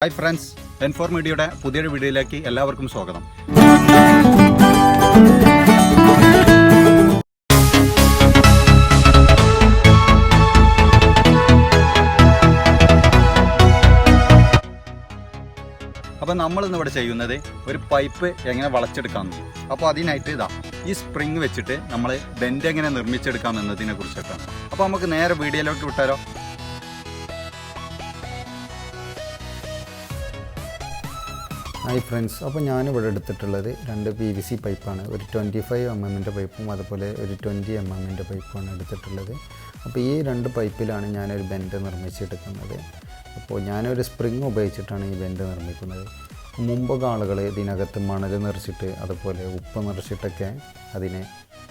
Hi friends എൻഫോർ മീഡിയയുടെ പുതിയൊരു വീഡിയോയിലേക്ക് എല്ലാവർക്കും സ്വാഗതം. അപ്പോൾ നമ്മളിന്ന് ഇവിടെ ചെയ്യുന്നത് ഒരു പൈപ്പ് എങ്ങനെ വളച്ചെടുക്കാമെന്ന് അപ്പോൾ അതിനായിട്ട് ഇതാ ഈ സ്പ്രിങ് വെച്ചിട്ട് നമ്മൾ ബെൻഡ് എങ്ങനെ നിർമ്മിച്ചെടുക്കാം എന്നതിനെ കുറിച്ചിട്ടാണ് അപ്പോൾ നമുക്ക് നേരെ വീഡിയോയിലോട്ട് വിട്ടാലോ ഹായ് ഫ്രണ്ട്സ് അപ്പോൾ ഞാനിവിടെ എടുത്തിട്ടുള്ളത് രണ്ട് പി വി സി പൈപ്പാണ് ഒരു ട്വന്റി ഫൈവ് എം എമ്മിന്റെ പൈപ്പും അതുപോലെ ഒരു ട്വന്റി എം എമ്മിന്റെ പൈപ്പുമാണ് എടുത്തിട്ടുള്ളത്. അപ്പോൾ ഈ രണ്ട് പൈപ്പിലാണ് ഞാനൊരു ബെൻഡ് നിർമ്മിച്ചെടുക്കുന്നത്. അപ്പോൾ ഞാനൊരു സ്പ്രിങ് ഉപയോഗിച്ചിട്ടാണ് ഈ ബെൻഡ് നിർമ്മിക്കുന്നത്. മുമ്പൊക്കെ ആളുകൾ ഇതിനകത്ത് മണൽ നിറച്ചിട്ട് അതുപോലെ ഉപ്പ് നിറച്ചിട്ടൊക്കെ അതിനെ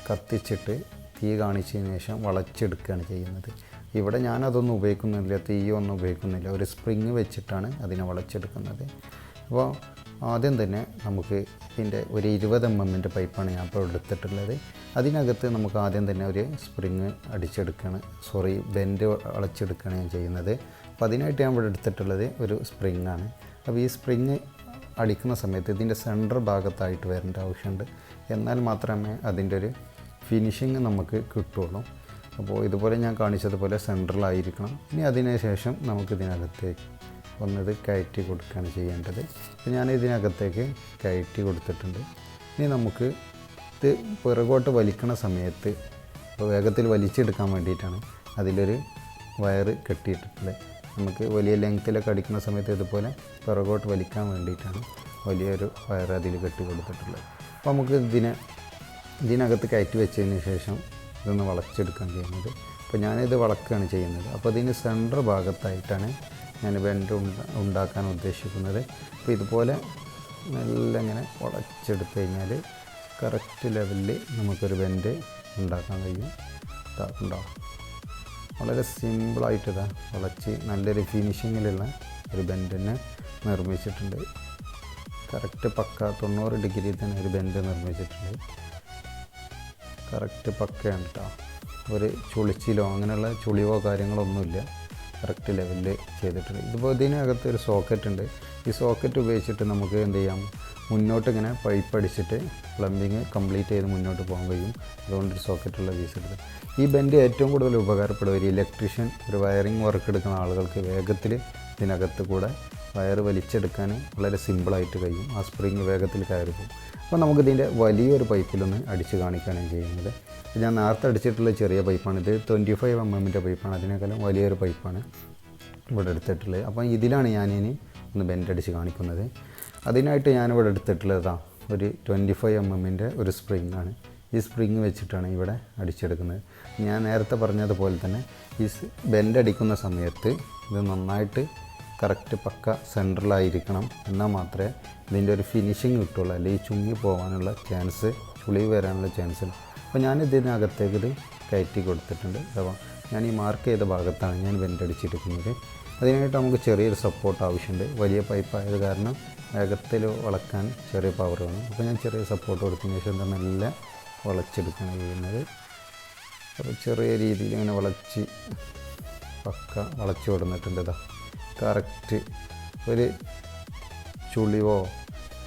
കത്തിച്ചിട്ട് തീ കാണിച്ചതിന് ശേഷം വളച്ചെടുക്കുകയാണ് ചെയ്യുന്നത്. ഇവിടെ ഞാനതൊന്നും ഉപയോഗിക്കുന്നില്ല തീയൊന്നും ഉപയോഗിക്കുന്നില്ല. ഒരു സ്പ്രിങ് വെച്ചിട്ടാണ് അതിനെ വളച്ചെടുക്കുന്നത്. അപ്പോൾ ആദ്യം തന്നെ നമുക്ക് ഇതിന്റെ ഒരു ഇരുപത് എം എമ്മിന്റെ പൈപ്പാണ് ഞാൻ ഇപ്പോൾ എടുത്തിട്ടുള്ളത്. അതിനകത്ത് നമുക്ക് ആദ്യം തന്നെ ഒരു സ്പ്രിങ് അടിച്ചെടുക്കുകയാണ്. സോറി ബെൻഡ് അളച്ചെടുക്കുകയാണ് ഞാൻ ചെയ്യുന്നത്. അപ്പോൾ അതിനായിട്ട് ഞാൻ ഇവിടെ എടുത്തിട്ടുള്ളത് ഒരു സ്പ്രിങ് ആണ് അപ്പോൾ ഈ സ്പ്രിങ് അടിക്കുന്ന സമയത്ത് ഇതിന്റെ സെന്റർ ഭാഗത്തായിട്ട് വരേണ്ട ആവശ്യമുണ്ട്. എന്നാൽ മാത്രമേ അതിന്റെ ഒരു ഫിനിഷിങ് നമുക്ക് കിട്ടുള്ളൂ അപ്പോൾ ഇതുപോലെ ഞാൻ കാണിച്ചതുപോലെ സെൻട്രലായിരിക്കണം ഇനി അതിന് ശേഷം ഒന്നത് കയറ്റി കൊടുക്കുകയാണ് ചെയ്യേണ്ടത്. അപ്പോൾ ഞാൻ ഇതിനകത്തേക്ക് കയറ്റി കൊടുത്തിട്ടുണ്ട്. ഇനി നമുക്ക് ഇത് പിറകോട്ട് വലിക്കണ സമയത്ത് ഇപ്പോൾ വേഗത്തിൽ വലിച്ചെടുക്കാൻ വേണ്ടിയിട്ടാണ് അതിലൊരു വയറ് കെട്ടിയിട്ടിട്ടുള്ളത്. നമുക്ക് വലിയ ലെങ്ത്തിലൊക്കെ അടിക്കുന്ന സമയത്ത് ഇതുപോലെ പിറകോട്ട് വലിക്കാൻ വേണ്ടിയിട്ടാണ് വലിയൊരു വയർ അതിൽ കെട്ടി കൊടുത്തിട്ടുള്ളത്. അപ്പോൾ നമുക്ക് ഇതിനെ ഇതിനകത്ത് കയറ്റി വെച്ചതിന് ശേഷം ഇതൊന്ന് വളച്ചെടുക്കാൻ ചെയ്യുന്നത്. അപ്പോൾ ഞാനിത് വളക്കുകയാണ് ചെയ്യുന്നത്. അപ്പോൾ ഇതിന് സെന്റർ ഭാഗത്തായിട്ടാണ് ഞാൻ ബെൻഡ് ഉണ്ടാക്കാൻ ഉദ്ദേശിക്കുന്നത്. അപ്പോൾ ഇതുപോലെ നല്ല ഇങ്ങനെ വളച്ചെടുത്ത് കഴിഞ്ഞാൽ കറക്റ്റ് ലെവലിൽ നമുക്കൊരു ബെൻഡ് ഉണ്ടാക്കാൻ കഴിയും. ഉണ്ടാവും വളരെ സിമ്പിളായിട്ട് ഇതാ വളച്ച് നല്ലൊരു ഫിനിഷിങ്ങിലുള്ള ഒരു ബെൻഡിനെ നിർമ്മിച്ചിട്ടുണ്ട്. കറക്റ്റ് പക്ക തൊണ്ണൂറ് ഡിഗ്രി തന്നെ ഒരു ബെൻഡ് നിർമ്മിച്ചിട്ടുണ്ട്. കറക്റ്റ് പക്കയാണ് കേട്ടോ ഒരു ചുളിച്ചിലോ അങ്ങനെയുള്ള ചുളിവോ കാര്യങ്ങളൊന്നുമില്ല. കറക്റ്റ് ലെവലിൽ ചെയ്തിട്ടുണ്ട്. ഇതിപ്പോൾ ഇതിനകത്ത് ഒരു സോക്കറ്റ് ഉണ്ട്. ഈ സോക്കറ്റ് ഉപയോഗിച്ചിട്ട് നമുക്ക് എന്ത് ചെയ്യാം? മുന്നോട്ട് ഇങ്ങനെ പൈപ്പ് അടിച്ചിട്ട് പ്ലംബിങ് കംപ്ലീറ്റ് ചെയ്ത് മുന്നോട്ട് പോകാൻ കഴിയും. അതുകൊണ്ട് ഒരു സോക്കറ്റുള്ള പീസ് എടുത്ത്. ഈ ബെൻഡ് ഏറ്റവും കൂടുതൽ ഉപകാരപ്പെടുക ഒരു ഇലക്ട്രീഷ്യൻ ഒരു വയറിംഗ് വർക്ക് എടുക്കുന്ന ആളുകൾക്ക് വേഗത്തിൽ ഇതിനകത്ത് കൂടെ വയർ വലിച്ചെടുക്കാൻ വളരെ സിമ്പിളായിട്ട് കഴിയും. ആ സ്പ്രിങ് വേഗത്തിൽ കയറി പോകും. അപ്പോൾ നമുക്കിതിന്റെ വലിയൊരു പൈപ്പിലൊന്ന് അടിച്ച് കാണിക്കുകയാണ് ചെയ്യുന്നത്. ഞാൻ നേരത്തെ അടിച്ചിട്ടുള്ള ചെറിയ പൈപ്പാണ്. ഇത് ട്വന്റി ഫൈവ് എം എമ്മിന്റെ പൈപ്പാണ്. അതിനേക്കാളും വലിയൊരു പൈപ്പാണ് ഇവിടെ എടുത്തിട്ടുള്ളത്. അപ്പോൾ ഇതിലാണ് ഞാനിനി ഒന്ന് ബെൻഡ് അടിച്ച് കാണിക്കുന്നത്. അതിനായിട്ട് ഞാനിവിടെ എടുത്തിട്ടുള്ളതാ ഒരു ട്വന്റി ഫൈവ് എം എമ്മിന്റെ ഒരു സ്പ്രിങ് ആണ്. ഈ സ്പ്രിങ് വെച്ചിട്ടാണ് ഇവിടെ അടിച്ചെടുക്കുന്നത്. ഞാൻ നേരത്തെ പറഞ്ഞതുപോലെ തന്നെ ഈ ബെൻഡ് അടിക്കുന്ന സമയത്ത് ഇത് നന്നായിട്ട് കറക്റ്റ് പക്ക സെൻട്രലായിരിക്കണം. എന്നാൽ മാത്രമേ ഇതിന്റെ ഒരു ഫിനിഷിങ് കിട്ടുള്ളൂ അല്ലെങ്കിൽ ചുങ്ങി പോകാനുള്ള ചാൻസ് ചുളി വരാനുള്ള ചാൻസ് ഉണ്ട് അപ്പോൾ ഞാൻ ഇതിനകത്തേക്ക് ഇത് കയറ്റി കൊടുത്തിട്ടുണ്ട്. അപ്പോൾ ഞാൻ ഈ മാർക്ക് ചെയ്ത ഭാഗത്താണ് ഞാൻ വെന്റ് അടിച്ചിരിക്കുന്നത്. അതിനായിട്ട് നമുക്ക് ചെറിയൊരു സപ്പോർട്ട് ആവശ്യമുണ്ട്. വലിയ പൈപ്പായത് കാരണം വേഗത്തിൽ വളക്കാൻ ചെറിയ പവർ വേണം. അപ്പോൾ ഞാൻ ചെറിയ സപ്പോർട്ട് കൊടുത്തതിന് ശേഷം എന്താ നല്ല വളച്ചെടുക്കണം ചെയ്യുന്നത്. അപ്പോൾ ചെറിയ രീതിയിൽ ഇങ്ങനെ വളച്ച് പക്ക വളച്ച് കൊടുത്തിട്ടുണ്ട് ഇതാ. കറക്റ്റ് ഒരു ചുളിവോ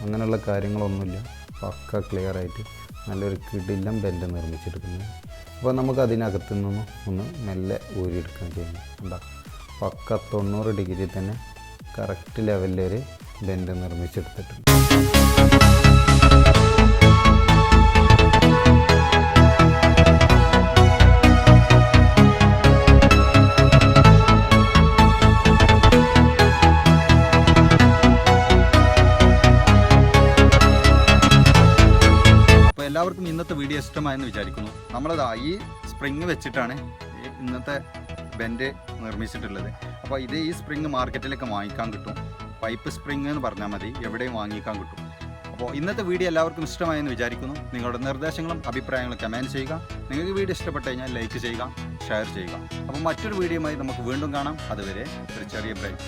അങ്ങനെയുള്ള കാര്യങ്ങളൊന്നുമില്ല. പക്ക ക്ലിയർ ആയിട്ട് നല്ലൊരു കിടിലം ബെൻഡ് നിർമ്മിച്ചെടുക്കുന്നത്. അപ്പോൾ നമുക്ക് അതിനകത്തു നിന്നും ഒന്ന് മെല്ലെ ഊരിയെടുക്കാൻ ചെയ്യുന്നു. എന്താ പക്ക തൊണ്ണൂറ് ഡിഗ്രി തന്നെ കറക്റ്റ് ലെവലിൽ ഒരു ബെൻഡ് നിർമ്മിച്ചെടുത്തിട്ടുണ്ട്. എല്ലാവർക്കും ഇന്നത്തെ വീഡിയോ ഇഷ്ടമായെന്ന് വിചാരിക്കുന്നു. നമ്മളതാ ഈ സ്പ്രിങ് വെച്ചിട്ടാണ് ഇന്നത്തെ ബെൻഡ് നിർമ്മിച്ചിട്ടുള്ളത്. അപ്പോൾ ഇത് ഈ സ്പ്രിങ് മാർക്കറ്റിലൊക്കെ വാങ്ങിക്കാൻ കിട്ടും. പൈപ്പ് സ്പ്രിങ് എന്ന് പറഞ്ഞാൽ മതി. എവിടെയും വാങ്ങിക്കാൻ കിട്ടും. അപ്പോൾ ഇന്നത്തെ വീഡിയോ എല്ലാവർക്കും ഇഷ്ടമായെന്ന് വിചാരിക്കുന്നു. നിങ്ങളുടെ നിർദ്ദേശങ്ങളും അഭിപ്രായങ്ങളും കമന്റ് ചെയ്യുക. നിങ്ങൾക്ക് വീഡിയോ ഇഷ്ടപ്പെട്ട് കഴിഞ്ഞാൽ ലൈക്ക് ചെയ്യുക ഷെയർ ചെയ്യുക. അപ്പോൾ മറ്റൊരു വീഡിയോയുമായി നമുക്ക് വീണ്ടും കാണാം. അതുവരെ ഒരു ചെറിയ ബ്രേക്ക്